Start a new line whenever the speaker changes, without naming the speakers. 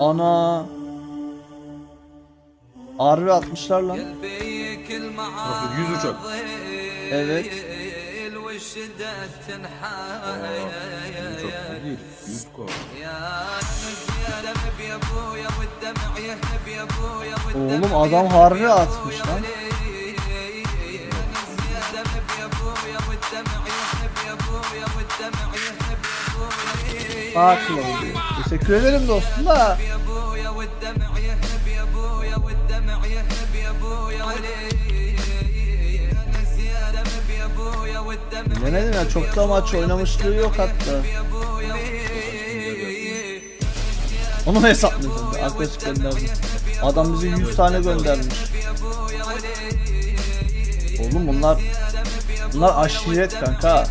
Ana. Harbi atmışlar lan.
Nasıl 100 uçak?
Evet.
Uçak değil. 100 kova.
Oğlum adam harbi atmış lan. Haklı oldu. Teşekkür ederim dostum da. Bilemedim ya çok da maç oynamışlığı yok hatta. Onu mu hesaplayacağım? Arkadaş gönderdi. Adam bize 100 tane göndermiş. Oğlum bunlar bunlar aşiret kanka.